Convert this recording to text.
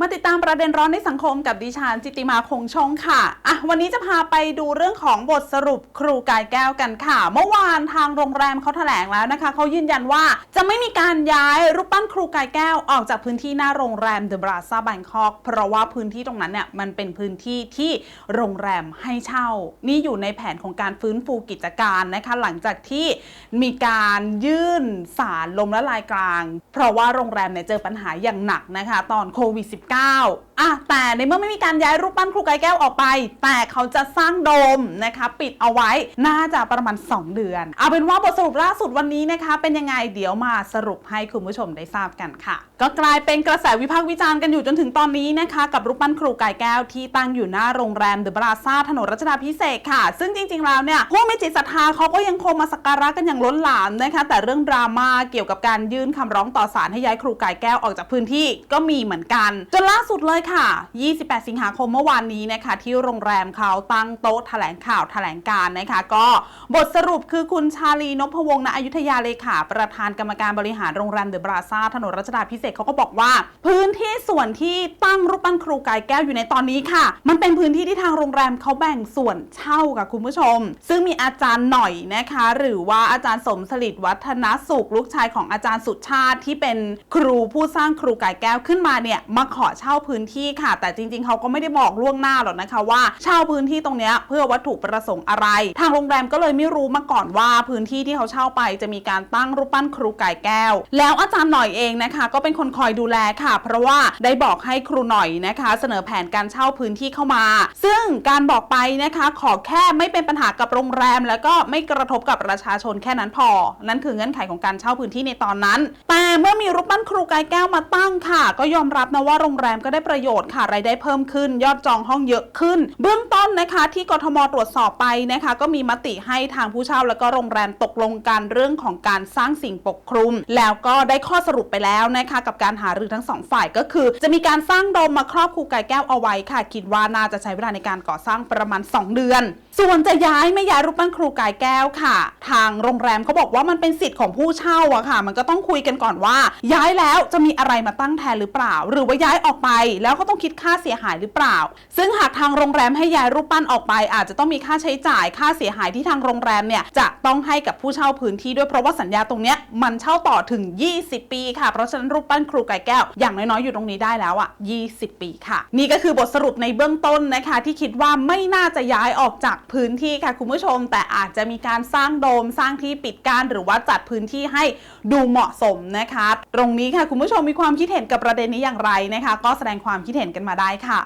มาติดตามประเด็นร้อนในสังคมกับดิฉันจิติมาคงชงค่ะ อะ วันนี้จะพาไปดูเรื่องของบทสรุปครูกายแก้วกันค่ะ เมื่อวานทางโรงแรมเขาแถลงแล้วนะคะ เขายืนยันว่าจะไม่มีการย้ายรูปปั้นครูกายแก้วออกจากพื้นที่หน้าโรงแรมเดอะบราซ่าแบงคอกเพราะว่าพื้นที่ตรงนั้นเนี่ยมันเป็นพื้นที่ที่โรงแรมให้เช่า นี่อยู่ในแผนของการฟื้นฟูกิจการนะคะ หลังจากที่มีการยื่นสารลมละลายกลาง เพราะว่าโรงแรมเนี่ยเจอปัญหาอย่างหนักนะคะ ตอนโควิด -19 19อะแต่ในเมื่อไม่มีการย้ายรูปปั้นครูกายแก้วออกไป แต่เขาจะสร้างโดมนะคะปิดเอาไว้น่าจะประมาณ 2 เดือน เอาเป็นว่าบทสรุปล่าสุดวันนี้นะคะ เป็นยังไงเดี๋ยวมาสรุปให้คุณผู้ชมได้ทราบกันค่ะ ก็กลายเป็นกระแสวิพากษ์วิจารณ์กันอยู่จนถึงตอนนี้นะคะ กับรูปปั้นครูกายแก้วที่ตั้งอยู่หน้าโรงแรมเดอะบราซ่าถนนรัชดาพิเศษค่ะ ซึ่งจริงๆแล้วเนี่ยผู้มีจิตศรัทธาเขาก็ยังคงมาสักการะกันอย่างล้นหลามนะคะ แต่เรื่องดราม่าเกี่ยวกับการยื่นคำร้องต่อศาลให้ย้ายครูกายแก้วออกจากพื้นที่ก็มีเหมือนกันจนล่าสุดเลยค่ะ 28 สิงหาคมเมื่อวานนี้นะคะ ที่โรงแรมเขาตั้งโต๊ะแถลงข่าวแถลงการนะคะ ก็บทสรุปคือคุณชาลีนพวงศ์ณอยุธยาเลขาประธานกรรมการบริหารโรงแรมเดอะบราซ่าถนนรัชดาพิเศษเขาก็บอกว่า พื้นที่ส่วนที่ตั้งรูปปั้นครูกายแก้วอยู่ในตอนนี้ค่ะ มันเป็นพื้นที่ที่ทางโรงแรมเขาแบ่งส่วนเช่ากับคุณผู้ชม ซึ่งมีอาจารย์หน่อยนะคะ หรือว่าอาจารย์สมสลิดวัฒนสุขลูกชายของอาจารย์สุชาติที่เป็นครูผู้สร้างครูกายแก้วขึ้นมาเนี่ยมาขอเช่าพื้นที่ค่ะ แต่จริง ๆ เขาก็ไม่ได้บอกล่วงหน้าหรอกนะคะว่าเช่าพื้นที่ตรงนี้เพื่อวัตถุประสงค์อะไร ทางโรงแรมก็เลยไม่รู้มาก่อนว่าพื้นที่ที่เขาเช่าไปจะมีการตั้งรูปปั้นครูกายแก้ว แล้วอาจารย์หน่อยเองนะคะ ก็เป็นคนคอยดูแลค่ะ เพราะว่าได้บอกให้ครูหน่อยนะคะ เสนอแผนการเช่าพื้นที่เข้ามา ซึ่งการบอกไปนะคะ ขอแค่ไม่เป็นปัญหากับโรงแรม แล้วก็ไม่กระทบกับประชาชนแค่นั้นพอ นั่นคือเงื่อนไขของการเช่าพื้นที่ในตอนนั้น แต่เมื่อมีรูปปั้นครูกายแก้วมาตั้งค่ะ ก็ยอมรับนะว่าโรงแรมก็ได้ประโยยชน์ค่ะรายได้เพิ่มขึ้น ยอดจองห้องเยอะขึ้น เบื้องต้นนะคะ ที่กทมตรวจสอบไปนะคะ ก็มีมติให้ทางผู้เช่าแล้วก็โรงแรมตกลงกันเรื่องของการสร้างสิ่งปกคลุม แล้วก็ได้ข้อสรุปไปแล้วนะคะกับการหารือทั้งสองฝ่ายก็คือ จะมีการสร้างโดมมาครอบครูกายแก้วเอาไว้ค่ะคิดว่าน่าจะใช้เวลาในการก่อสร้างประมาณ 2 เดือน ส่วนจะย้ายไม่ย้ายรูปปั้นครูกายแก้วค่ะ ทางโรงแรมเขาบอกว่ามันเป็นสิทธิ์ของผู้เช่าอะค่ะ มันก็ต้องคุยกันก่อนว่า ย้ายแล้วจะมีอะไรมาตั้งแทนหรือเปล่า หรือว่าย้ายออกไปแล้วแล้วก็ต้องคิดค่าเสียหายหรือเปล่า ซึ่งหากทางโรงแรมให้ย้ายรูปปั้นออกไป อาจจะต้องมีค่าใช้จ่ายค่าเสียหายที่ทางโรงแรมเนี่ยจะต้องให้กับผู้เช่าพื้นที่ด้วยเพราะว่าสัญญาตรงเนี้ยมันเช่าต่อถึง 20 ปีค่ะ เพราะฉะนั้นรูปปั้นครูไก่แก้วอย่างน้อยๆอยู่ตรงนี้ได้แล้วอะ 20 ปีค่ะ นี่ก็คือบทสรุปในเบื้องต้นนะคะ ที่คิดว่าไม่น่าจะย้ายออกจากพื้นที่ค่ะคุณผู้ชม แต่อาจจะมีการสร้างโดมสร้างที่ปิดกั้นหรือว่าจัดพื้นที่ให้ดูเหมาะสมนะคะ ตรงนี้ค่ะคุณผู้ชมมีความคิดเห็นกับประเด็นนี้อย่างไรนะคะ ก็แสดงความคิดเห็นกันมาได้ค่ะ